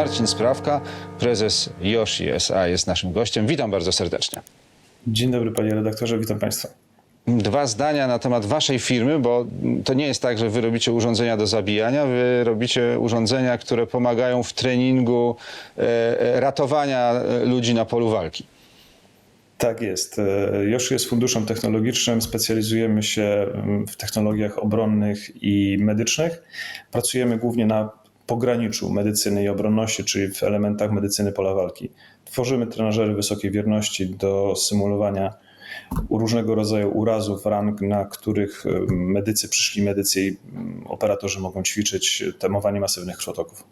Marcin Sprawka, prezes Yoshi SA jest naszym gościem. Witam bardzo serdecznie. Dzień dobry panie redaktorze, witam państwa. Dwa zdania na temat waszej firmy, bo to nie jest tak, że wy robicie urządzenia do zabijania, wy robicie urządzenia, które pomagają w treningu e, e, ratowania e, ludzi na polu walki. Tak jest. E, Yoshi jest funduszem technologicznym, specjalizujemy się mm, w technologiach obronnych i medycznych. Pracujemy głównie na pograniczu medycyny i obronności, czyli w elementach medycyny pola walki. Tworzymy trenażery wysokiej wierności do symulowania różnego rodzaju urazów, ran, na których e, medycy, przyszli medycy i mm, operatorzy mogą ćwiczyć tamowanie masywnych krwotoków.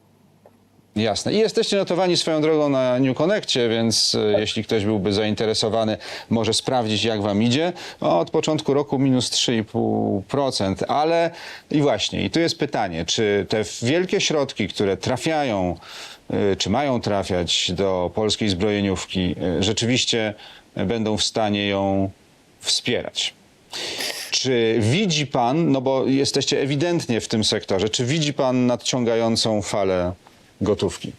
Jasne. I jesteście notowani swoją drogą na New Connectie, więc e, jeśli ktoś byłby zainteresowany, może sprawdzić, jak wam idzie. No, od początku roku minus 3,5%, ale i właśnie, i tu jest pytanie, czy te wielkie środki, które trafiają, e, czy mają trafiać do polskiej zbrojeniówki, e, rzeczywiście będą w stanie ją wspierać? Czy widzi pan, no bo jesteście ewidentnie w tym sektorze, czy widzi pan nadciągającą falę gotówki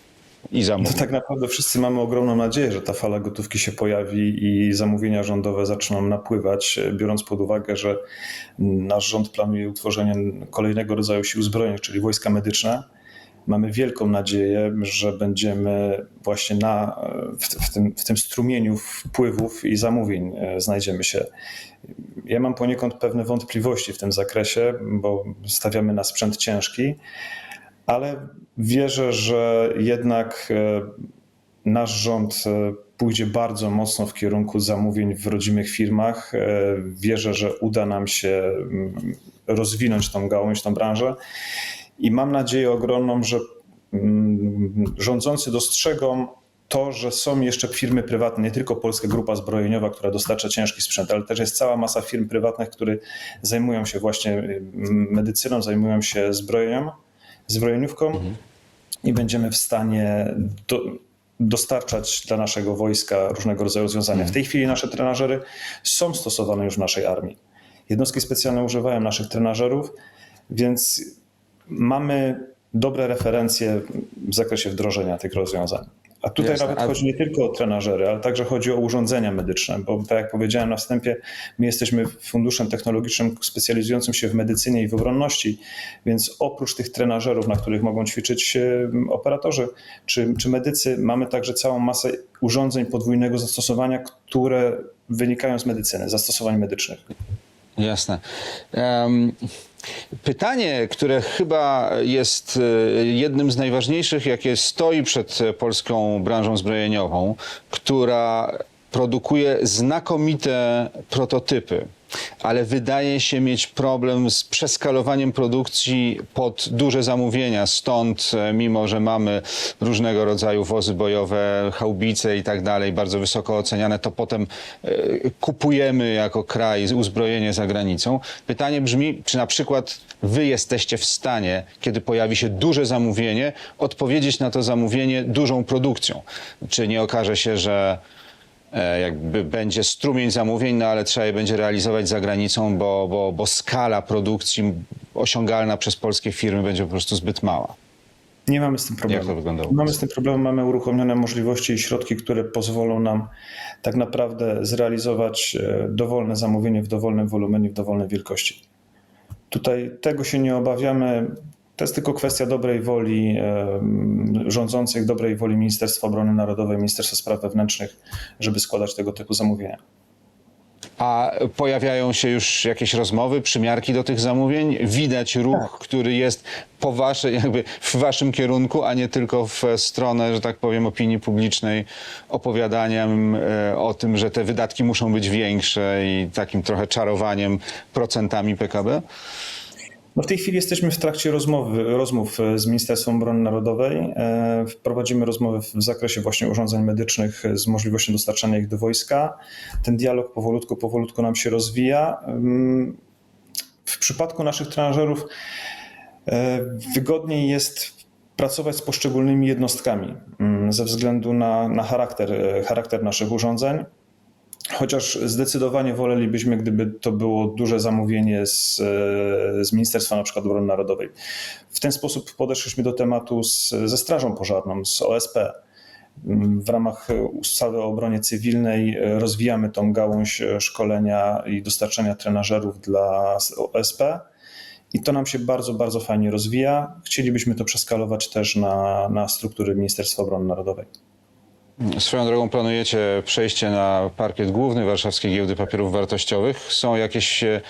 i To zamówień? tak naprawdę wszyscy mamy ogromną nadzieję, że ta fala gotówki się pojawi i zamówienia rządowe zaczną napływać, biorąc pod uwagę, że nasz rząd planuje utworzenie kolejnego rodzaju sił zbrojnych, czyli wojska medyczne. Mamy wielką nadzieję, że będziemy właśnie na, w, w, tym, w tym strumieniu wpływów i zamówień e, znajdziemy się. Ja mam poniekąd pewne wątpliwości w tym zakresie, bo stawiamy na sprzęt ciężki, ale wierzę, że jednak e, nasz rząd e, pójdzie bardzo mocno w kierunku zamówień w rodzimych firmach. E, Wierzę, że uda nam się mm, rozwinąć tą gałąź, tą branżę i mam nadzieję ogromną, że mm, rządzący dostrzegą to, że są jeszcze firmy prywatne, nie tylko Polska Grupa Zbrojeniowa, która dostarcza ciężki sprzęt, ale też jest cała masa firm prywatnych, które zajmują się właśnie mm, medycyną, zajmują się zbrojeniem, zbrojeniówką i będziemy w stanie do, dostarczać dla naszego wojska różnego rodzaju rozwiązania. W tej chwili nasze trenażery są stosowane już w naszej armii. Jednostki specjalne używają naszych trenażerów, więc mamy dobre referencje w zakresie wdrożenia tych rozwiązań. A tutaj Jasne. nawet chodzi nie tylko o trenażery, ale także chodzi o urządzenia medyczne, bo tak jak powiedziałem na wstępie, my jesteśmy funduszem technologicznym specjalizującym się w medycynie i w obronności, więc oprócz tych trenażerów, na których mogą ćwiczyć e, operatorzy czy, czy medycy, mamy także całą masę urządzeń podwójnego zastosowania, które wynikają z medycyny, zastosowań medycznych. Jasne. Em, pytanie, które chyba jest e, jednym z najważniejszych, jakie stoi przed polską branżą zbrojeniową, która produkuje znakomite prototypy, ale wydaje się mieć problem z przeskalowaniem produkcji pod duże zamówienia. Stąd, e, mimo że mamy różnego rodzaju wozy bojowe, haubice i tak dalej, bardzo wysoko oceniane, to potem e, kupujemy jako kraj uzbrojenie za granicą. Pytanie brzmi, czy na przykład wy jesteście w stanie, kiedy pojawi się duże zamówienie, odpowiedzieć na to zamówienie dużą produkcją? Czy nie okaże się, że e, jakby będzie strumień zamówień, no ale trzeba je będzie realizować za granicą, bo, bo, bo skala produkcji osiągalna przez polskie firmy będzie po prostu zbyt mała. Nie mamy z tym problemu. Jak to wygląda u was? Mamy z tym problemu, mamy uruchomione możliwości i środki, które pozwolą nam tak naprawdę zrealizować e, dowolne zamówienie w dowolnym wolumenie, w dowolnej wielkości. Tutaj tego się nie obawiamy. To jest tylko kwestia dobrej woli rządzących, dobrej woli Ministerstwa Obrony Narodowej, Ministerstwa Spraw Wewnętrznych, żeby składać tego typu zamówienia. A pojawiają się już jakieś rozmowy, przymiarki do tych zamówień? Widać ruch, który jest po waszej, jakby w waszym kierunku, a nie tylko w stronę, że tak powiem, opinii publicznej, opowiadaniem e, o tym, że te wydatki muszą być większe i takim trochę czarowaniem procentami PKB? No w tej chwili jesteśmy w trakcie rozmowy, rozmów z Ministerstwem Obrony Narodowej. E, Prowadzimy rozmowy w zakresie właśnie urządzeń medycznych z możliwością dostarczania ich do wojska. Ten dialog powolutku, powolutku nam się rozwija. W przypadku naszych trenażerów e, wygodniej jest pracować z poszczególnymi jednostkami ym, ze względu na, na charakter, e, charakter naszych urządzeń. Chociaż zdecydowanie wolelibyśmy, gdyby to było duże zamówienie z, e, z Ministerstwa na przykład Obrony Narodowej. W ten sposób podeszliśmy do tematu z, ze Strażą Pożarną, z OSP. W ramach ustawy o obronie cywilnej rozwijamy tą gałąź szkolenia i dostarczania trenażerów dla OSP. I to nam się bardzo, bardzo fajnie rozwija. Chcielibyśmy to przeskalować też na, na struktury Ministerstwa Obrony Narodowej. Swoją drogą planujecie przejście na parkiet główny Warszawskiej Giełdy Papierów Wartościowych. Są jakieś, e,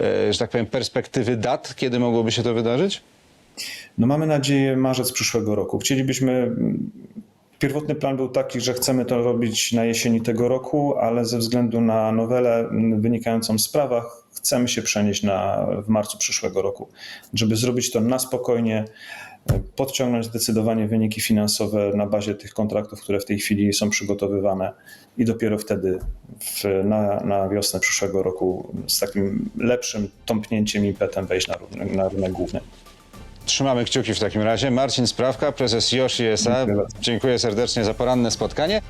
e, że tak powiem, perspektywy dat, kiedy mogłoby się to wydarzyć? No mamy nadzieję marzec przyszłego roku. Chcielibyśmy. mm, Pierwotny plan był taki, że chcemy to robić na jesieni tego roku, ale ze względu na nowelę mm, wynikającą z prawa chcemy się przenieść na, w marcu przyszłego roku, żeby zrobić to na spokojnie, podciągnąć zdecydowanie wyniki finansowe na bazie tych kontraktów, które w tej chwili są przygotowywane i dopiero wtedy w, na, na wiosnę przyszłego roku z takim lepszym tąpnięciem impetem wejść na na rynek główny. Trzymamy kciuki w takim razie. Marcin Sprawka, prezes Yoshi SA. Dziękuję serdecznie za poranne spotkanie.